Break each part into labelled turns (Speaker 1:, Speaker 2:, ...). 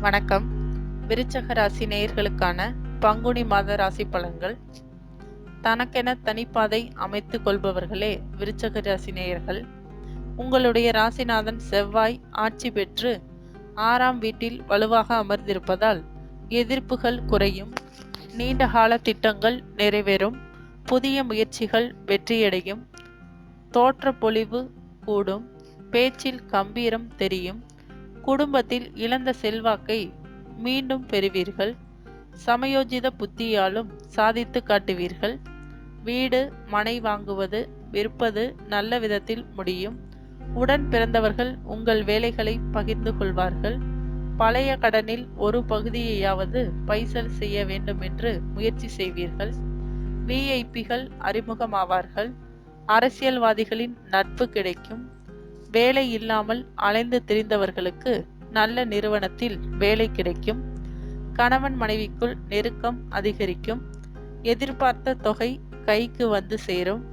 Speaker 1: வணக்கம். விருச்சக ராசி நேயர்களுக்கான பங்குனி மாத ராசி பலன்கள். தனக்கென தனிப்பாதை அமைத்து கொள்பவர்களே விருச்சக ராசி நேயர்கள். உங்களுடைய ராசிநாதன் செவ்வாய் ஆட்சி பெற்று ஆறாம் வீட்டில் வலுவாக அமர்ந்திருப்பதால் எதிர்ப்புகள் குறையும். நீண்டகால திட்டங்கள் நிறைவேறும். புதிய முயற்சிகள் வெற்றியடையும். தோற்ற பொலிவு கூடும். பேச்சில் கம்பீரம் தெரியும். குடும்பத்தில் இழந்த செல்வாக்கை மீண்டும் பெறுவீர்கள். சமயோஜித புத்தியாலும் சாதித்து காட்டுவீர்கள். வீடு மனை வாங்குவது விற்பது நல்ல விதத்தில் முடியும். உடன் பிறந்தவர்கள் உங்கள் வேலைகளை பகிர்ந்து கொள்வார்கள். பழைய கடனில் ஒரு பகுதியையாவது பைசல் செய்ய வேண்டும் என்று முயற்சி செய்வீர்கள். விஐபிகள் அறிமுகமாவார்கள். அரசியல்வாதிகளின் நட்பு கிடைக்கும். வேலை இல்லாமல் அலைந்து திரிந்தவர்களுக்கு நல்ல நிறுவனத்தில் வேலை கிடைக்கும். கணவன் மனைவிக்குள் நெருக்கம் அதிகரிக்கும். எதிர்பார்த்த தொகை கைக்கு வந்து சேரும்.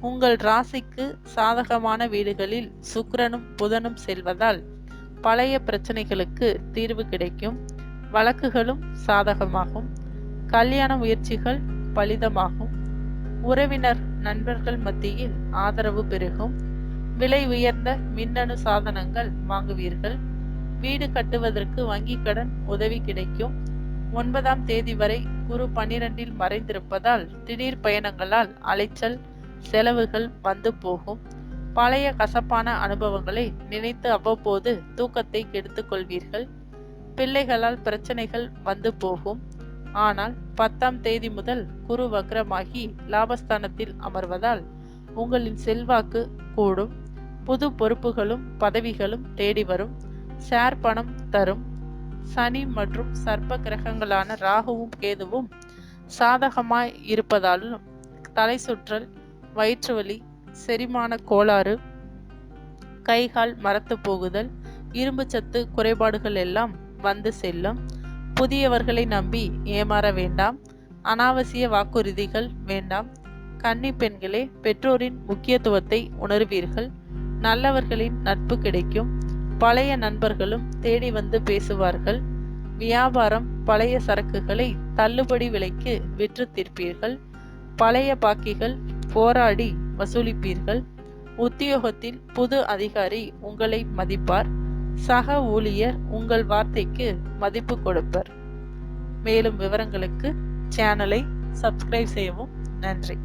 Speaker 1: உங்கள் ராசிக்கு சாதகமான வீடுகளில் சுக்கிரனும் புதனும் செல்வதால் பழைய பிரச்சனைகளுக்கு தீர்வு கிடைக்கும். வழக்குகளும் சாதகமாகும். கல்யாண முயற்சிகள் பலிதமாகும். உறவினர் நண்பர்கள் மத்தியில் ஆதரவு பெருகும். விலை உயர்ந்த மின்னணு சாதனங்கள் வாங்குவீர்கள். வீடு கட்டுவதற்கு வங்கி கடன் உதவி கிடைக்கும். ஒன்பதாம் தேதி வரை குரு பன்னிரண்டில் மறைந்திருப்பதால் திடீர் பயணங்களால் அலைச்சல் செலவுகள் வந்து போகும். பழைய கசப்பான அனுபவங்களை நினைத்து அவ்வப்போது தூக்கத்தை கெடுத்துக் கொள்வீர்கள். பிள்ளைகளால் பிரச்சனைகள் வந்து போகும். ஆனால் பத்தாம் தேதி முதல் குரு வக்ரமாகி லாபஸ்தானத்தில் அமர்வதால் உங்களின் செல்வாக்கு கூடும். புது பொறுப்புகளும் பதவிகளும் தேடி வரும். ஷேர் பணம் தரும். சனி மற்றும் சர்ப்ப கிரகங்களான ராகுவும் கேதுவும் சாதகமாய் இருப்பதாலும் தலை சுற்றல் வயிற்றுவலி செரிமான கோளாறு கைகால் மரத்து போகுதல் இரும்பு சத்து குறைபாடுகள் எல்லாம் வந்து செல்லும். புதியவர்களை நம்பி ஏமாற வேண்டாம். அனாவசிய வாக்குறுதிகள் வேண்டாம். கன்னி பெண்களே பெற்றோரின் முக்கியத்துவத்தை உணர்வீர்கள். நல்லவர்களின் நட்பு கிடைக்கும். பழைய நண்பர்களும் தேடி வந்து பேசுவார்கள். வியாபாரம் பழைய சரக்குகளை தள்ளுபடி விலைக்கு விற்று தீர்ப்பீர்கள். பழைய பாக்கிகள் போராடி வசூலிப்பீர்கள். உத்தியோகத்தில் புது அதிகாரி உங்களை மதிப்பார். சக ஊழியர் உங்கள் வார்த்தைக்கு மதிப்பு கொடுப்பர். மேலும் விவரங்களுக்கு சேனலை சப்ஸ்கிரைப் செய்யவும் நன்றி.